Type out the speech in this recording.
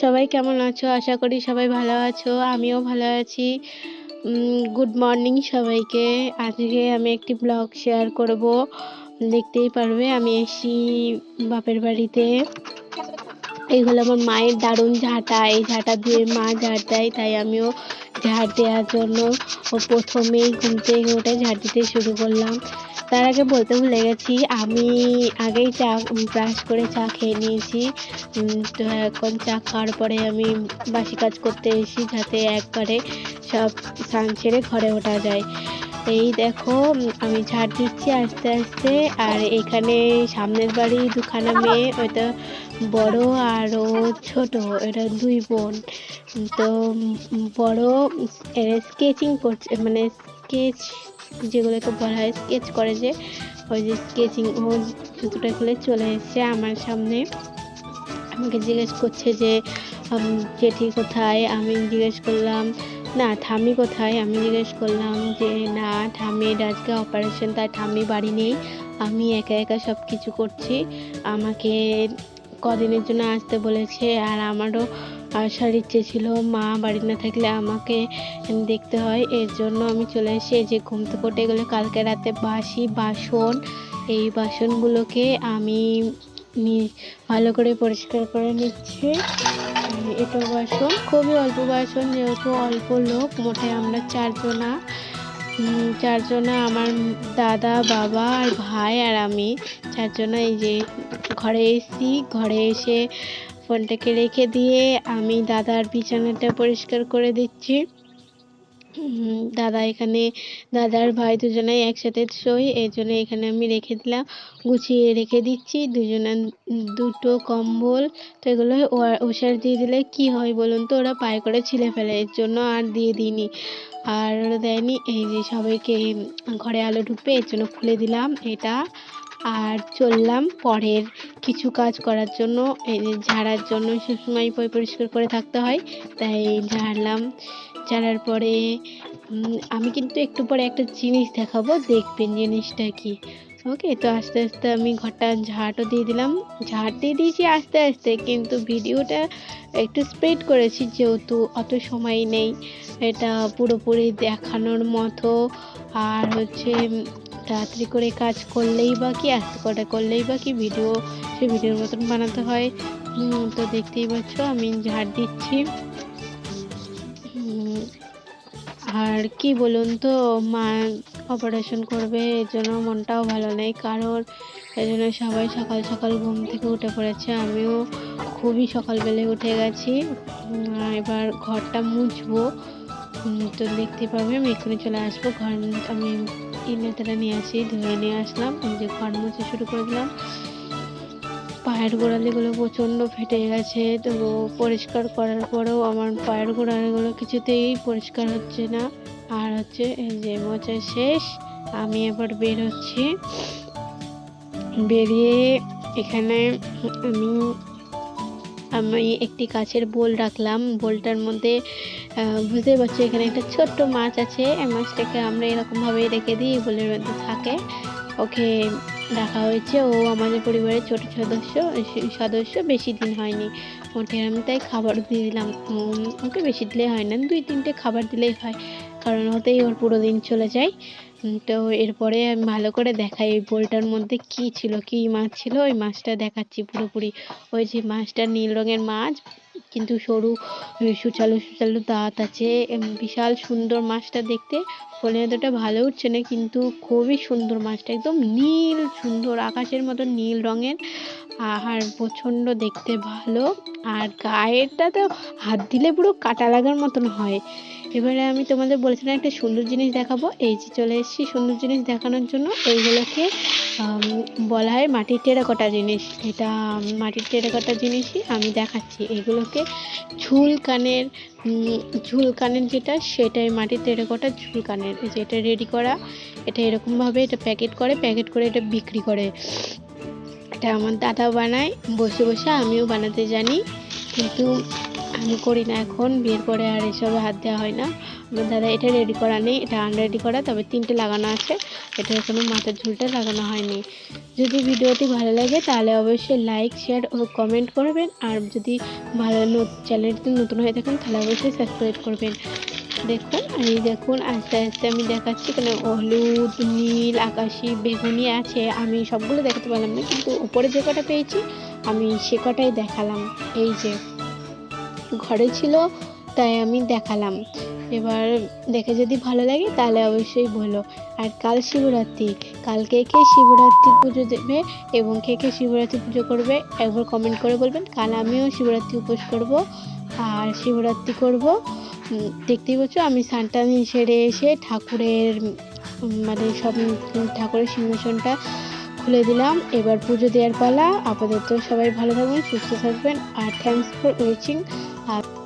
সবাই কেমন আছো? আশা করি সবাই ভালো আছো, আমিও ভালো আছি। গুড মর্নিং সবাইকে। আজকে আমি একটি ব্লগ শেয়ার করব। দেখতেই পারবে, আমি এসি বাপের বাড়িতে। এই হলো আমার মায়ের দারুণ ঝাঁটা। এই ঝাঁটা দিয়ে মা ঝাড় দেয়, তাই আমিও ঝাড় দেওয়ার জন্য ও প্রথমেই ঘুম থেকে উঠে ঝাড় দিতে শুরু করলাম। তার আগে বলতে ভুলে গেছি, আমি আগেই চা ব্রাশ করে চা খেয়ে নিয়েছি। তো এখন চা খাওয়ার পরে আমি বাসি কাজ করতে এসি যাতে একবারে সব স্নান ছেড়ে ঘরে ওঠা যায়। এই দেখো আমি ঝাড় দিচ্ছি আস্তে আস্তে, আর এখানে সামনের বাড়ি দুখানা মেয়ে ওইটা বড় আর ও ছোট এটা দুই বোন। তো বড় স্কেচিং করছে মানে স্কেচ যেগুলোকে বলা হয় স্কেচ করে যে ওই যে স্কেচিং ও জুতোটা খুলে চলে এসেছে আমার সামনে। আমাকে জিজ্ঞেস করছে যে জেঠি কোথায়? আমি জিজ্ঞেস করলাম, না, ঠাম্মি কোথায়? আমি জিজ্ঞেস করলাম যে, না ঠাম্মির আজকে অপারেশন তাই ঠাম্মি বাড়ি নেই। আমি একা একা সব কিছু করছি। আমাকে কদিনের জন্য আসতে বলেছে আর আমারও আসার ইচ্ছে ছিল মা বাড়ি না থাকলে আমাকে দেখতে হয়। এর জন্য আমি চলে এসে যে ঘুম থেকে উঠে গেলে কালকে রাতে বাসি, বাসন, এই বাসনগুলোকে আমি ভালো করে পরিষ্কার করে নিচ্ছি। এটা বাসন, খুবই অল্প বাসন, যেহেতু অল্প লোক মোটে আমরা চারজনা। চারজনা আমার দাদা, বাবা, আর ভাই আর আমি। চারজনা এই যে ঘরে এসেছি, ঘরে এসে ফোনটাকে রেখে দিয়ে আমি দাদার বিছানাটা পরিষ্কার করে দিচ্ছি। দাদা এখানে, দাদার ভাই দুজনেই একসাথে শোই এই জন্য এখানে আমি রেখে দিলাম। গুছিয়ে রেখে দিচ্ছি, দুজনে, দুটো কম্বল। তো এগুলো ওষার দিয়ে দিলে কি হয় বলুন তো? ওরা পায়ে করে ছিলে ফেলে, এর জন্য আর দিয়ে দিইনি। আর দেয়নি, এই যে সবাইকে ঘরে আলো ঢুকবে, এর জন্য খুলে দিলাম এটা। আর চললাম পরের কিছু কাজ করার জন্য ঝাড়ার জন্য সবসময় পয় পরিষ্কার করে থাকতে হয়। তাই ঝাড়লাম। ঝাড়ার পরে আমি কিন্তু একটু পরে একটা জিনিস দেখাবো, দেখবেন জিনিসটা কি। ওকে, তো আস্তে আস্তে আমি ঘরটা ঝাড়ও দিয়ে দিলাম। ঝাড় দিয়ে দিয়েছি আস্তে আস্তে, কিন্তু ভিডিওটা একটু স্প্রেড করেছি, যেহেতু অত সময় নেই। এটা পুরোপুরি দেখানোর মতো। আর হচ্ছে তাড়াতাড়ি করে কাজ করলেই বা কি আস্তে করে করলেই বা কি ভিডিও সে ভিডিওর মতন বানাতে হয়। তো দেখতেই পাচ্ছ, আমি ঝাড় দিচ্ছি। আর কি বলুন তো, মা অপারেশন করবে, এর জন্য মনটাও ভালো নেই। কারণ এই জন্য সবাই সকাল সকাল ঘুম থেকে উঠে পড়েছে। আমিও খুবই সকালবেলায় উঠে গেছি। এবার ঘরটা মুছবো। তো দেখতে পাবে, আমি এক্ষুনি চলে আসব। ঘর, আমি ইনেতাটা নিয়ে আসি, ধুয়ে নিয়ে আসলাম, এই যে ঘর মুছে শুরু করে দিলাম। পায়ের গোড়ালিগুলো প্রচণ্ড ফেটে গেছে তো পরিষ্কার করার পরেও আমার পায়ের গোড়ালিগুলো কিছুতেই পরিষ্কার হচ্ছে না। আর হচ্ছে এই যে মোচা শেষ, আমি এবার বের হচ্ছি। বেরিয়ে এখানে আমি আমি একটি কাছের বোল রাখলাম। বোলটার মধ্যে বুঝতেই পারছি এখানে একটা ছোট্ট মাছ আছে। এই মাছটাকে আমরা এরকমভাবেই রেখে দিই বোলের মধ্যে থাকে। ওকে রাখা হয়েছে। ও আমাদের পরিবারের ছোট সদস্য সদস্য বেশি দিন হয়নি। ওকে আমি তাই খাবার দিয়ে দিলাম। ওকে বেশি দিলে হয় না। দুই তিনটে খাবার দিলেই হয়। কারণ ওতেই ওর পুরো দিন চলে যায়। তো এরপরে আমি ভালো করে দেখাই ওই বোলটার মধ্যে কি ছিল, কি মাছ ছিল, ওই মাছটা দেখাচ্ছি পুরোপুরি। ওই যে মাছটা নীল রঙের মাছ, কিন্তু সরু, সুচালু সুচালু দাঁত আছে। বিশাল সুন্দর মাছটা দেখতে। এতটা ভালো উঠছে না, কিন্তু খুবই সুন্দর মাছটা, একদম নীল, সুন্দর, আকাশের মতো নীল রঙের। আর প্রচণ্ড দেখতে ভালো। আর গায়েরটা তো হাত দিলে পুরো কাটা লাগার মতন হয়। এবারে আমি তোমাদের বলেছিলাম একটা সুন্দর জিনিস দেখাবো। এই যে চলে এসেছি সুন্দর জিনিস দেখানোর জন্য। এইগুলোকে বলা হয় মাটির টেরাকোটা জিনিস। এটা মাটির টেরাকোটা জিনিসই আমি দেখাচ্ছি। এগুলোকে ঝুল কানের ঝুল কানের যেটা, সেটাই মাটির টেরাকোটা ঝুল কানের। এই যে এটা রেডি করা, এটা এরকমভাবে এটা প্যাকেট করে প্যাকেট করে এটা বিক্রি করে। এটা আমার দাদা বানায়, বসে বসে আমিও বানাতে জানি। কিন্তু আমি করি না এখন, বিয়ের পরে আর এসবে হাত দেওয়া হয় না। আমার দাদা এটা রেডি করা নেই, এটা আনরেডি করা, তবে তিনটে লাগানো আছে। এটা এখনও মাথার ঝুলটা লাগানো হয়নি। যদি ভিডিওটি ভালো লাগে তাহলে অবশ্যই লাইক শেয়ার ও কমেন্ট করবেন। আর যদি ভালো চ্যানেলটি নতুন হয়ে থাকেন তাহলে অবশ্যই সাবস্ক্রাইব করবেন। দেখুন, এই দেখুন, আস্তে আস্তে আমি দেখাচ্ছি এখানে হলুদ, নীল, আকাশি, বেগুনি আছে। আমি সবগুলো দেখাতে পারলাম না, কিন্তু উপরে যে কটা পেয়েছি, আমি সে কটাই দেখালাম। এই যে ঘরে ছিল, তাই আমি দেখালাম। এবার দেখে যদি ভালো লাগে, তাহলে অবশ্যই বলো। আর কাল শিবরাত্রি। কালকে কে শিবরাত্রি পুজো দেবে এবং কে কে শিবরাত্রি পুজো করবে, একবার কমেন্ট করে বলবেন। কাল আমিও শিবরাত্রি উপোস করব, আর শিবরাত্রি করব। দেখতেই পাচ্ছ, আমি সানটান সেরে এসে ঠাকুরের মানে সব ঠাকুরের সিংহাসনটা খুলে দিলাম। এবার পুজো দেওয়ার পালা। আপাতত সবাই ভালো থাকবেন, সুস্থ থাকবেন, আর থ্যাংকস ফর ওয়াচিং আর